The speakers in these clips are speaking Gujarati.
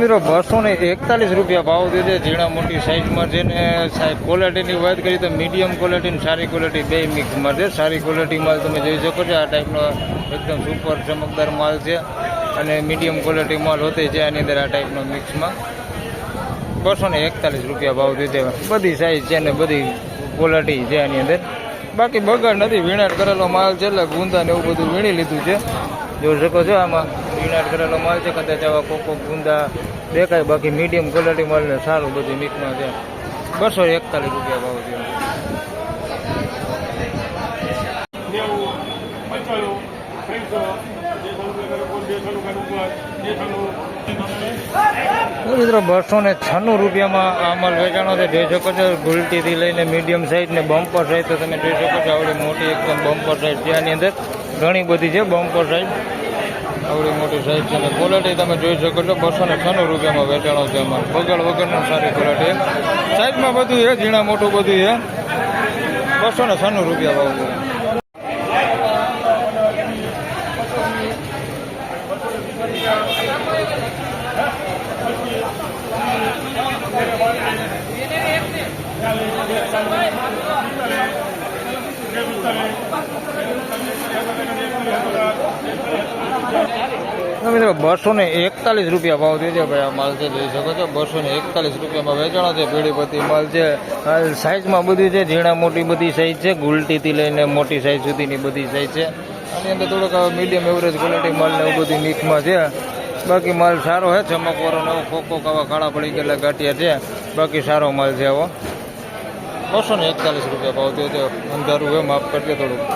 મિત્રો બસો ને એકતાલીસ રૂપિયા ભાવ દીધે ઝીણા મોટી સાઇઝમાં છે ને, સાહેબ ક્વોલિટીની વાત કરીએ તો મીડિયમ ક્વોલિટી સારી ક્વોલિટી બે મિક્સમાં છે. સારી ક્વોલિટી માલ તમે જોઈ શકો છો, આ ટાઈપનો એકદમ સુપર ચમકદાર માલ છે અને મીડિયમ ક્વોલિટી માલ હોતે છે આની અંદર આ ટાઈપનો મિક્સમાં બસો ને એકતાલીસ રૂપિયા ભાવ દીધે બધી સાઈઝ છે ને બધી ક્વોલિટી છે આની અંદર. બાકી બગાડ નથી, વીણાટ કરેલો માલ છે એટલે ગુંદા ને એવું બધું વીણી લીધું છે. જોઈ શકો છો આમાં વીણાટ કરેલો માલ છે, કદાચ આવા કોકો ગુંદા દેખાય, બાકી મીડિયમ ક્વોલિટી માલ ને સારું બધું મિક્સમાં છે. બસો એકતાલીસ રૂપિયા ભાવ છે. મિત્રો બસો ને છન્નું રૂપિયામાં આ માલ વેચાણો છે, જોઈ શકો છો, ગુલટીથી લઈને મીડિયમ સાઈઝ ને બમ્પર સાઈઝ તો તમે જોઈ શકો છો, આવડી મોટી એકદમ બમ્પર સાઈઝ છે આની અંદર. ઘણી બધી છે, બમ્પર સાઈડ આવડી મોટી સાઈડ છે અને ક્વોલિટી તમે જોઈ શકો છો, બસો ને છન્નું રૂપિયામાં વેચાણો છે અમારે. બગડ વગરનું સારી ક્વોલિટી સાઈડમાં બધું છે, ઝીણા મોટું બધું છે. બસો ને છન્નું રૂપિયા ભાવ છે. તો મિત્રો બસો ને એકતાલીસ રૂપિયા ભાવ દે છે ભાઈ, આ માલ છે, જોઈ શકો છો બસો ને એકતાલીસ રૂપિયામાં વેચાણો છે પીળીપતિ માલ છે સાઇઝમાં બધું છે, ઝીણા મોટી બધી સાઇઝ છે, ગુલટીથી લઈને મોટી સાઇઝ સુધીની બધી સાઇઝ છે. આની અંદર થોડોક મીડિયમ એવરેજ ક્વોલિટી માલ ને એવું બધી મિક્સમાં છે. બાકી માલ સારો છે ચમકવારો ને એવો કોકો કાવા કાળા પડી ગયેલા ગાંઠિયા છે. બાકી સારો માલ છે આવો. બસો ને એકતાલીસ રૂપિયા ભાવ દે છે, અંધારું હોય માફ કરજો થોડુંક.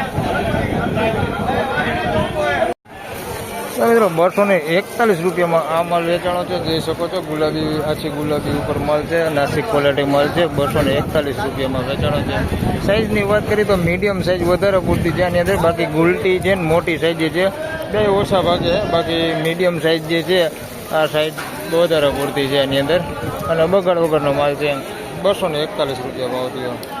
મિત્રો બસો ને એકતાલીસ રૂપિયામાં આ માલ વેચાણો છે, જોઈ શકો છો, ગુલાબી, આછી ગુલાબી ઉપર માલ છે, નાસિક ક્વોલિટી માલ છે બસો ને એકતાલીસ રૂપિયામાં વેચાણો છે. સાઈઝની વાત કરીએ તો મીડિયમ સાઈઝ વધારે પૂરતી છે, આની અંદર બાકી ગુલટી છે ને મોટી સાઈઝ જે છે. બે ઓછા ભાગે બાકી મીડિયમ સાઈઝ જે છે, આ સાઈઝ વધારે પૂરતી છે એની અંદર. અને બગાડ વગરનો માલ છે બસો ને એકતાલીસ રૂપિયા ભાવ થયો.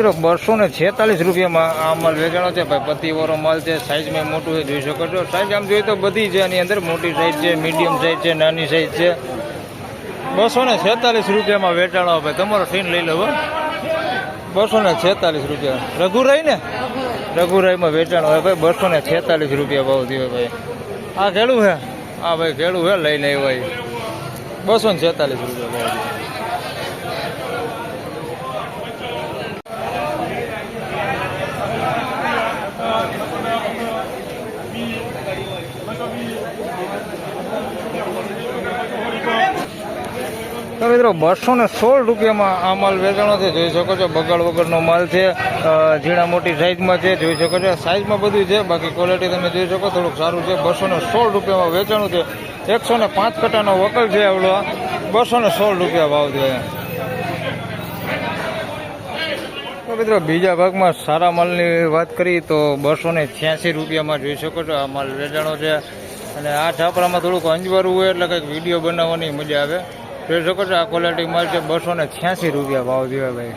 મિત્રો બસો ને છેતાલીસ રૂપિયામાં આ માલ વેચાણો છે. ભાઈ પતિવાળો માલ છે, સાઈઝમાં મોટું છે, જોઈ શકો છો. સાઈઝ આમ જોઈએ તો બધી છે આની અંદર મોટી સાઈઝ છે, મીડિયમ સાઈઝ છે, નાની સાઈઝ છે. બસો ને છેતાલીસ રૂપિયામાં વેચાણો ભાઈ, તમારો સીન લઈ લો, હો. બસો ને છેતાલીસ રૂપિયા. રઘુરાઈ ને? રઘુરાઈમાં વેચાણ હોય ભાઈ, બસો ને છેતાલીસ રૂપિયા ભાવ થયો ભાઈ. આ ખેડું છે? હા ભાઈ ખેડું છે, લઈને ભાઈ બસો ને છેતાલીસ રૂપિયા ભાવ તો મિત્રો, બસો ને સોળ રૂપિયામાં આ માલ વેચાણો છે. જોઈ શકો છો, બગાડ વગરનો માલ છે. ઝીણા મોટી સાઇઝમાં છે. જોઈ શકો છો સાઇઝમાં બધું છે. બાકી ક્વોલિટી તમે જોઈ શકો, થોડુંક સારું છે. બસો ને સોળ રૂપિયામાં વેચાણું છે. એકસો ને પાંચ કટાનો વકલ છે આવડો બસો ને સોળ રૂપિયા ભાવ છે. તો મિત્રો, બીજા ભાગમાં સારા માલની વાત કરી તો બસો ને છ્યાસી રૂપિયામાં જોઈ શકો છો આ માલ વેચાણો છે. અને આ છાપરામાં થોડુંક અંજવારું હોય એટલે કંઈક વીડિયો બનાવવાની મજા આવે. જોઈ શકો છો આ ક્વોલિટી મળશે બસો ને છ્યાસી રૂપિયા ભાવ જોયા ભાઈ.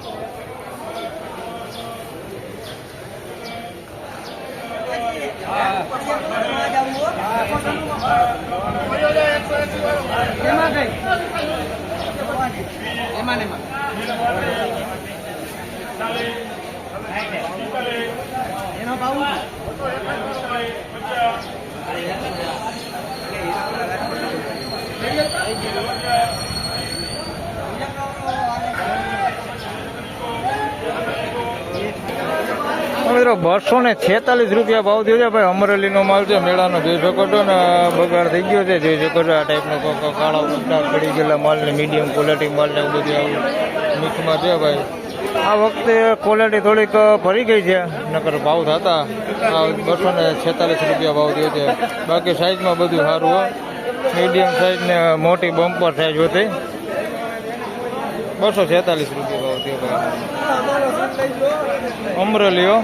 હવે મિત્રો, બસો ને છેતાલીસ રૂપિયા ભાવ થયો છે. ભાઈ, અમરેલીનો માલ છે, મેળાનો જોઈ શકો છો ને બગાડ થઈ ગયો છે. જોઈ શકો છો આ ટાઈપનો કાળા ઉંટા પડી ગયેલા માલ ને મીડિયમ ક્વોલિટી માલ ને એવું બધું આવું મિક્સમાં છે ભાઈ. આ વખતે ક્વોલિટી થોડીક ભરી ગઈ છે. નકર ભાવ થતા આ બસો ને છેતાલીસ રૂપિયા ભાવ થયો છે. બાકી સાઈઝમાં બધું સારું હોય મીડિયમ સાઈઝ ને મોટી બમ્પર સાઈઝ હોતી. બસો છેતાલીસ રૂપિયા ભાવ થયો ભાઈ. અમરેલીઓ